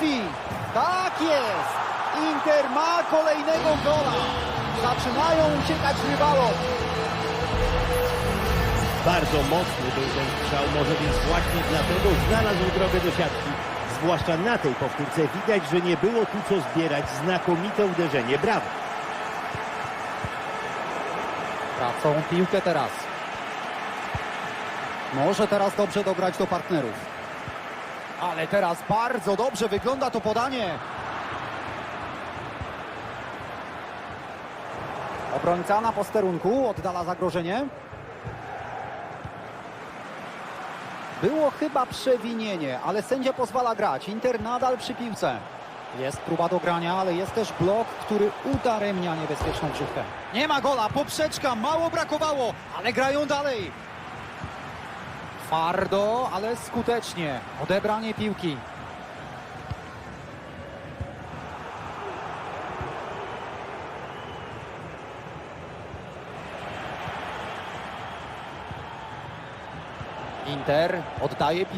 trafi! Tak jest! Inter ma kolejnego gola! Zaczynają uciekać rywalom! Bardzo mocny był ten strzał, może więc właśnie dlatego znalazł drogę do siatki. Zwłaszcza na tej powtórce widać, że nie było tu co zbierać. Znakomite uderzenie, brawo. Tracą piłkę teraz. Może teraz dobrze dobrać do partnerów. Ale teraz bardzo dobrze wygląda to podanie. Obrońca na posterunku oddala zagrożenie. Było chyba przewinienie, ale sędzia pozwala grać. Inter nadal przy piłce. Jest próba dogrania, ale jest też blok, który udaremnia niebezpieczną grzywkę. Nie ma gola, poprzeczka, mało brakowało, ale grają dalej. Twardo, ale skutecznie. Odebranie piłki. Inter oddaje piłkę.